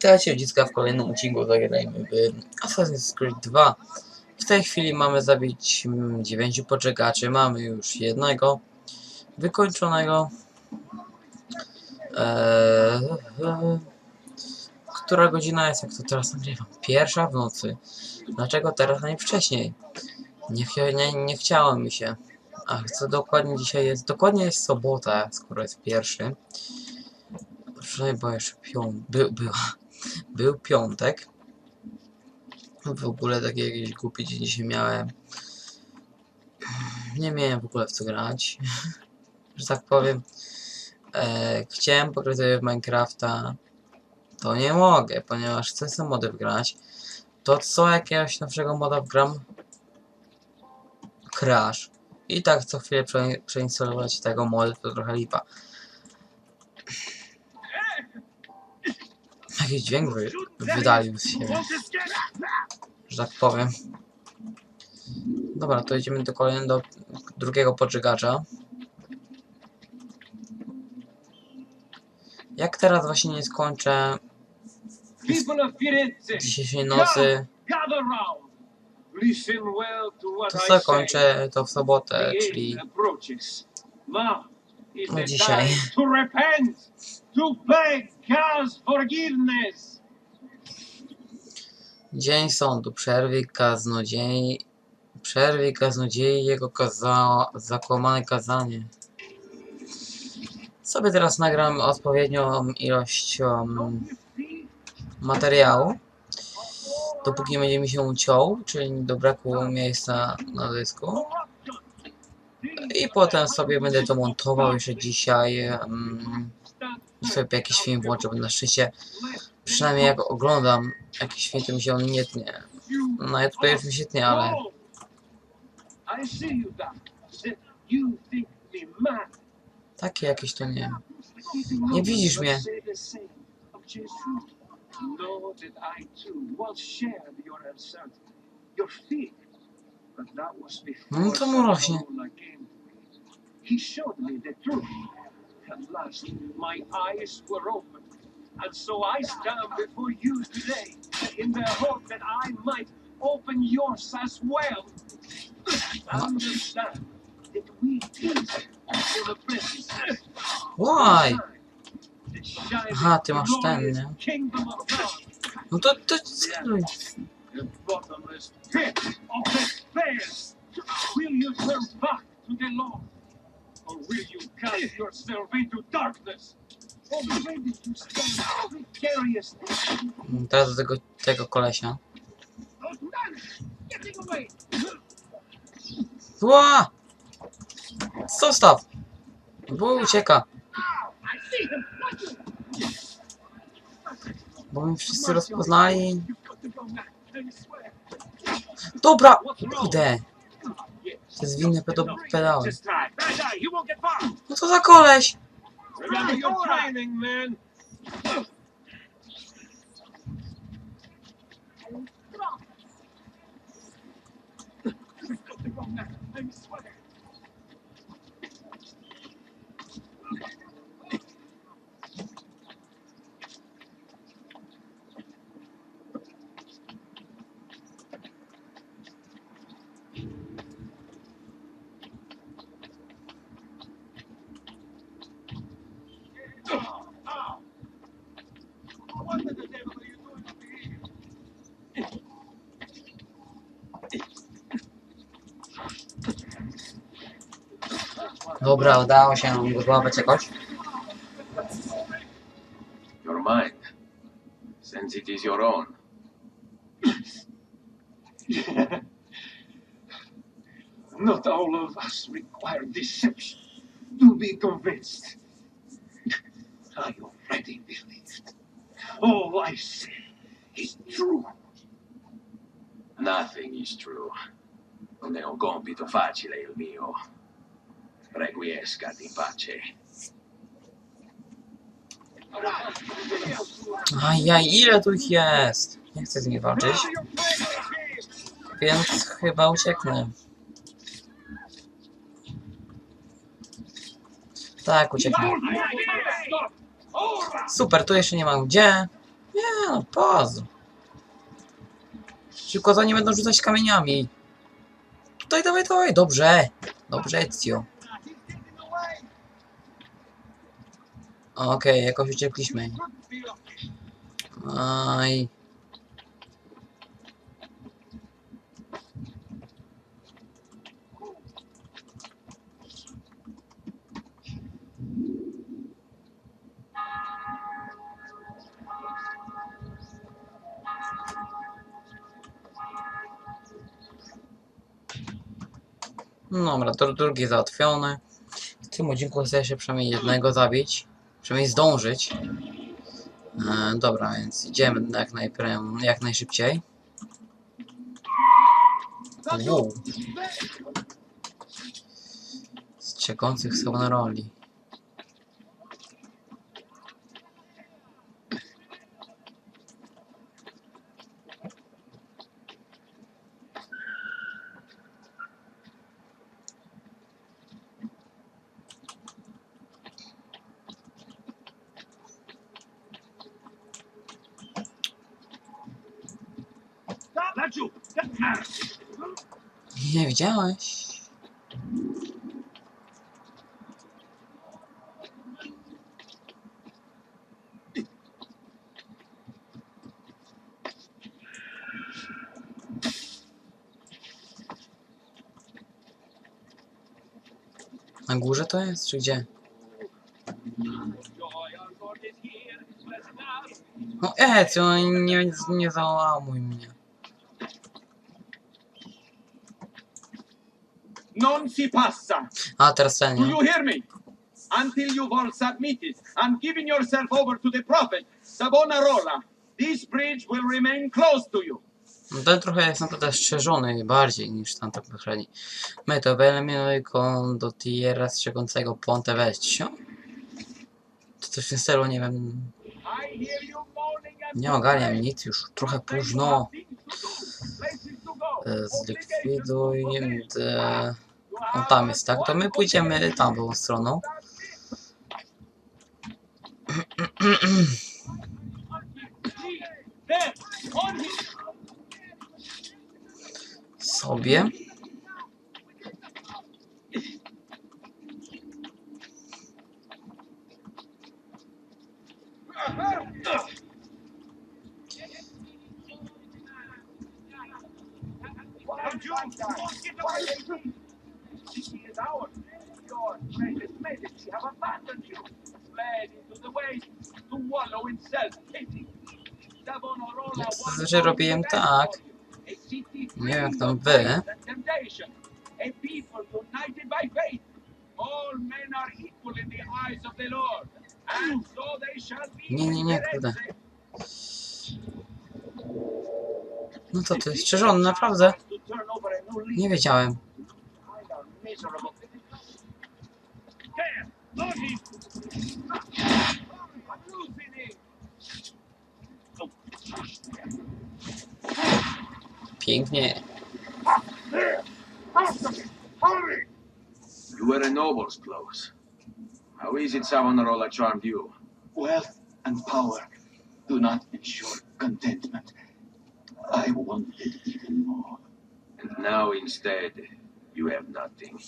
Witajcie dziecka w kolejnym odcinku zagrajmy w Assassin's Creed 2 W tej chwili mamy zabić mm, dziewięciu poczekaczy, mamy już jednego wykończonego eee, Która godzina jest, jak to teraz nagrywam? Pierwsza w nocy Dlaczego teraz, a nie? Nie, nie, chciało mi się Ach, co dokładnie dzisiaj jest? Dokładnie jest sobota, skoro jest pierwszy Wczoraj była jeszcze pią... By, była. Był piątek. W ogóle taki jakiś głupi dzień dzisiaj miałem. Nie miałem w ogóle w co grać. Że tak powiem. E, chciałem pograć w Minecrafta. To nie mogę, ponieważ chcę sobie mody wgrać. To co jakiegoś nowszego moda wgram? Crash. I tak co chwilę prze, przeinstalować tego modu to trochę lipa. Jakiś dźwięk wy, wydalił z siebie, że tak powiem. Dobra, to idziemy do kolejnego, do drugiego podżegacza. Jak teraz właśnie nie skończę dzisiejszej nocy, to zakończę to w sobotę, czyli No dzisiaj. dzień sądu, przerwy kaznodziei, przerwy kaznodziei jego kaza, zakłamane kazanie. Sobie teraz nagram odpowiednią ilość um, materiału. Dopóki będzie mi się uciął, czyli do braku miejsca na dysku. I potem sobie będę to montował jeszcze dzisiaj. Um, sobie jakiś film włączę, bo na szczęście przynajmniej jak oglądam jakiś film, to mi się on nie tnie. No ja tutaj już mi się tnie, ale takie jakieś to nie. Nie widzisz mnie. No to mu rośnie. He showed me the truth. At last, my eyes were opened. And so I stand before you today in the hope that I might open yours as well. Understand that we teach for the present. Why? Aha, ty masz ten, nie? Kingdom of God. No to, to skanuj. The bottomless pit of despair. Will you turn back to the Lord? Or will you cast yourself into darkness? Already you stand precarious. Teraz do tego, tego kolesia. Those men getting away. Ła! Zostaw! Bo ucieka. Bo mnie wszyscy rozpoznali. Dobra! Yes. To jest winne pedo pedały. No to za koleś! Remember your Dobra, udało się go złapać jakoś. Your mind, since it is your own. Not all of us require deception to be convinced. I already believed. All I say is true. Nothing is true. Non è un compito facile il mio. Requiescat in pace. Ajaj, ile tu ich jest? Nie chcę z nimi walczyć, więc chyba ucieknę. Tak, ucieknę. Super, tu jeszcze nie mam gdzie. Nie, no, poz. Szybko za nie będą rzucać kamieniami. Tutaj, dawaj, dawaj, dobrze. Dobrze, Ezio. Okej, jakoś uciekliśmy. Aj. Dobra, to drugi załatwiony. W tym odcinku jeszcze przynajmniej jednego zabić. Przynajmniej zdążyć. E, dobra, więc idziemy jak, najprę- jak najszybciej. Wow. Strzekących są na roli. Меня виделась. На А гужа есть, где? Ну, это он ну, не, не заламывай меня. Non si passa. A, teraz ten, Do you hear me? Until you've all submitted and given yourself over to the prophet Savonarola, this bridge will remain closed to you. No ten trochę jest naprawdę strzeżony bardziej niż tamta poprzedni. My to będziemy do tiera strzegącego Ponte Vecchio. To coś w tym stylu, nie wiem. Nie ogarniam nic już, trochę późno. E, Zlikwiduj. e, No tam jest, tak? To my pójdziemy tamtą stroną. There, on him. Sobie. Majesty have abandoned you, fled into the waste to wallow in self-pity. Zazwyczaj robiłem tak. Nie wiem jak tam wy. Nie, nie, nie, kurde. No to ty, naprawdę. A new leaf. Nie wiedziałem. Pięknie. Faster! You were a noble's clothes. How is it Savonarola charmed you? Wealth and power do not ensure contentment. I wanted even more. And now instead, you have nothing.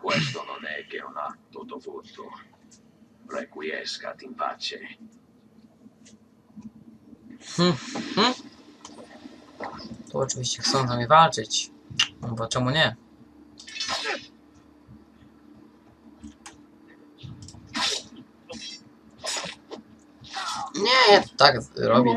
Questo non è che un atto dovuto. Requiescat in pace. Hm, hm. To oczywiście chcą z nami walczyć. No bo czemu nie? Nie, tak robi.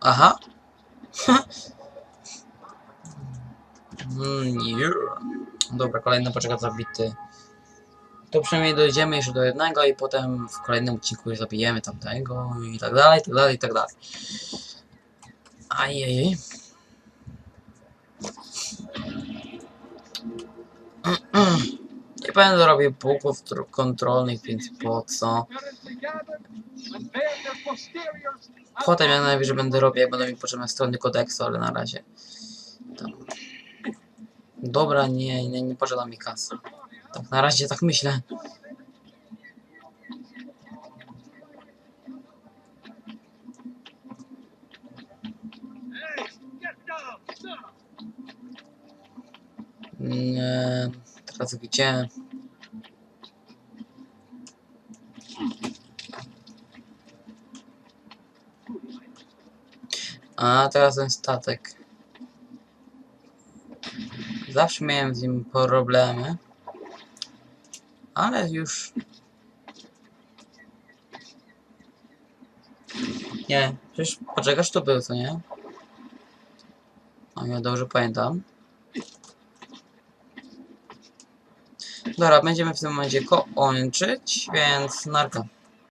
Aha. Nie. Dobra, kolejny poczeka zabity. To przynajmniej dojdziemy jeszcze do jednego i potem w kolejnym odcinku już zabijemy tamtego i tak dalej, i tak dalej, i tak dalej. Ajej. Nie będę robił pułków tr- kontrolnych, więc po co? Potem ja najwyżej będę robił, jak będą mi potrzebne strony kodeksu, ale na razie. Tam. Dobra, nie, nie, nie potrzeba mi kasy. Tak, na razie tak myślę. Nie, teraz gdzie? A, teraz ten statek. Zawsze miałem z nim problemy. Ale już... Nie, przecież poczekasz to był, co nie? O, ja dobrze pamiętam. Dobra, będziemy w tym momencie kończyć, więc narka.